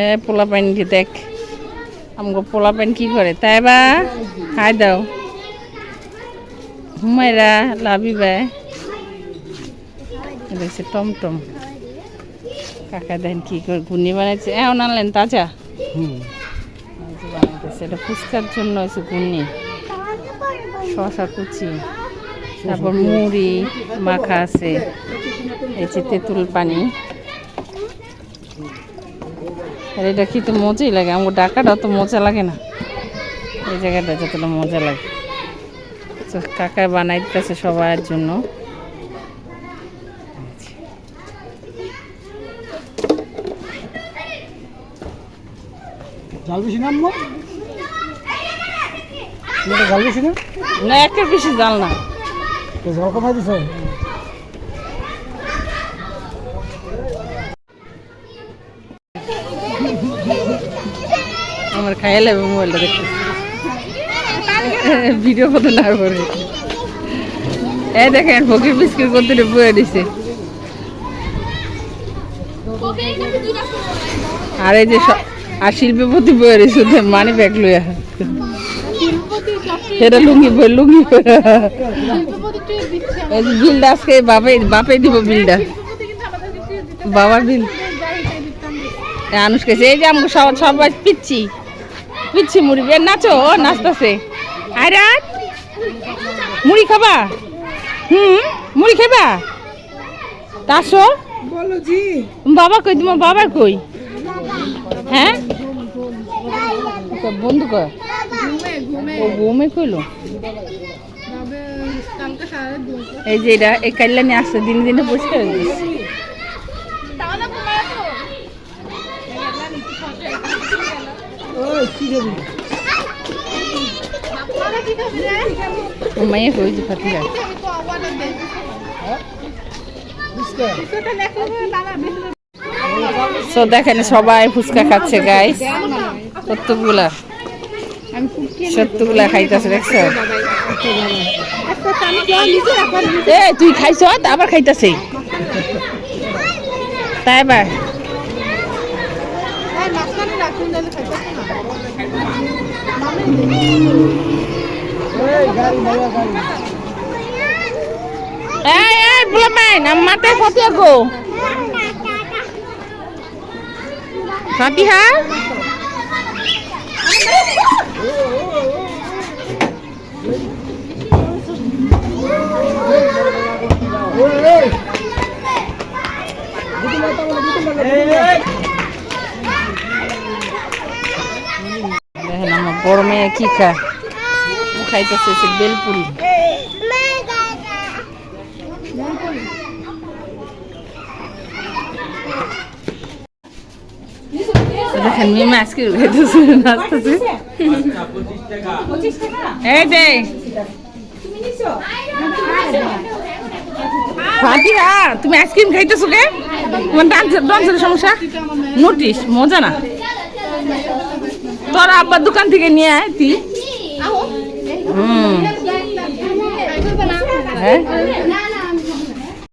এ পোলা পাইনকে দেখ। আমাকে পোলা পাইন কি করে? তাই বা? হাই দাও। হুমায়রা লাভি বাই দেখছে টমটম। কাকা দেন কি করে ঘুর্নি বানাইছে। এমন আনলেন তাজা? বানাইতেছে। এটা ফুচকার জন্য হয়েছে ঘুর্নি শশা কুচি তারপর মুড়ি মাখা আছে। এই যে তেঁতুল পানি। আর এটা খেতে মজাই লাগে? আমার ডাকাটা তো মজা লাগে না। এই জায়গাটা যতটা মজা লাগে। তো কাকা বানাই দিতেছে সবার জন্য। জাল বেশি না জাল বেশি না? না একটা বেশি জাল না। জল কমাই দিছে? আমার খাইয়ে লাগবে মোবাইলটা দেখতে ভিডিও কত না করে এই দেখেন, ফকির বিস্কিট করতে বয়ে দিছে। আর এই যে আর শিল্পপতি বয়ে দিছে মানি ব্যাগ লইয়া। সেটা লুঙ্গি বই, লুঙ্গি। এই যে বিলটা আজকে বাপে বাপে দিব বিলটা। বাবার বিল। এ, আনুষকে, এই যে আমাকে সবাই সবাই পিচ্ছি পিচ্ছি মুড়ি। বের নাচো ও নাচতেছে। আরে মুড়ি খাবা? হুম মুড়ি খাবা তাসো বলো জি। বাবা কই তোমার বাবা কই? হ্যাঁ? বন্ধু ও ঘুমে কইলো? এই যে এটা এই কাল্যাণী আসছে দিন দিনে পরিষ্কার হয়ে মাইয়ে কই যে ফাটিয়া সো দেখেন সবাই ফুচকা খাচ্ছে গাইস কতগুলা সত্যগুলা খাইতেছে দেখছ? এ তুই খাইছ? আবার খাইতেছে। তাই এবার। এই এই আমার মাথায় ফটিয়া গো। ফাতিহা ওই ওই এই এই দেখেন আমার বড় কি খায়? ও খাইতেছে বেলপুরি। দেখেন, মিমা আজকে খাইতেছে, নাচতেছে। এই দে ফাতিহা, তুমি আইসক্রিম খাইতেছো কে? তোমার ডান্সের সমস্যা? নোটিস মজা না। তোর আব্বার দোকান থেকে নিয়ে আয় তুই। হুম। হ্যাঁ।